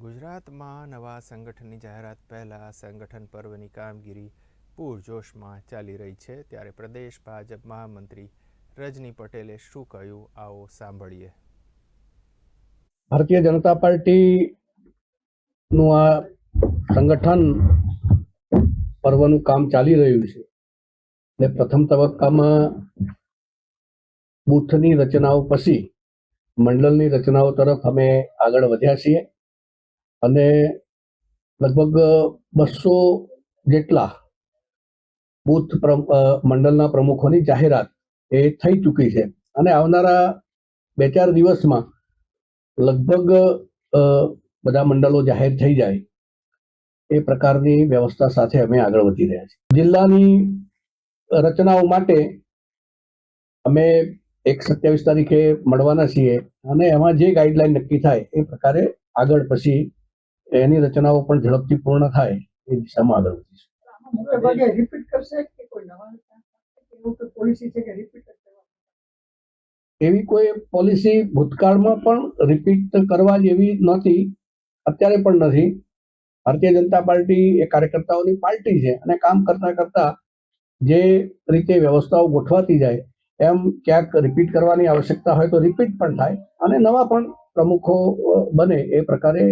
ગુજરાતમાં નવા સંગઠનની જાહેરાત પહેલાં સંગઠન પર્વની કામગીરી પૂરજોશમાં ચાલી રહી છે. ત્યારે પ્રદેશ ભાજપ મહામંત્રી રજની પટેલે શું કહ્યું? આવો સાંભળીએ. ભારતીય જનતા પાર્ટી નું આ સંગઠન પર્વનું કામ ચાલી રહ્યું છે. ને પ્રથમ તબક્કામાં બૂથની રચનાઓ પછી મંડળની રચનાઓ તરફ અમે આગળ વધ્યા છીએ. અને લગભગ બસો જેટલા બૂથ મંડળના પ્રમુખોની જાહેરાત એ થઈ ચૂકી છે. અને આવનારા બે ચાર દિવસમાં લગભગ બધા મંડળો જાહેર થઈ જાય એ પ્રકારની વ્યવસ્થા સાથે અમે આગળ વધી રહ્યા છીએ. જિલ્લાની રચનાઓ માટે અમે એક સત્યાવીસ તારીખે મળવાના છીએ અને એમાં જે ગાઈડલાઈન નક્કી થાય એ પ્રકારે આગળ પછી એની રચનાઓ પણ ઝડપથી પૂર્ણ થાય એ દિશામાં આગળ વધીશું. એવી કોઈ પોલિસી ભૂતકાળમાં પણ રિપીટ કરવા જેવી નથી અત્યારે પણ નથી. ભારતીય જનતા પાર્ટી એ કાર્યકર્તાઓની પાર્ટી છે અને કામ કરતા કરતા જે રીતે વ્યવસ્થાઓ ગોઠવાતી જાય એમ ક્યાંક રિપીટ કરવાની આવશ્યકતા હોય તો રિપીટ પણ થાય અને નવા પણ પ્રમુખો બને એ પ્રકારે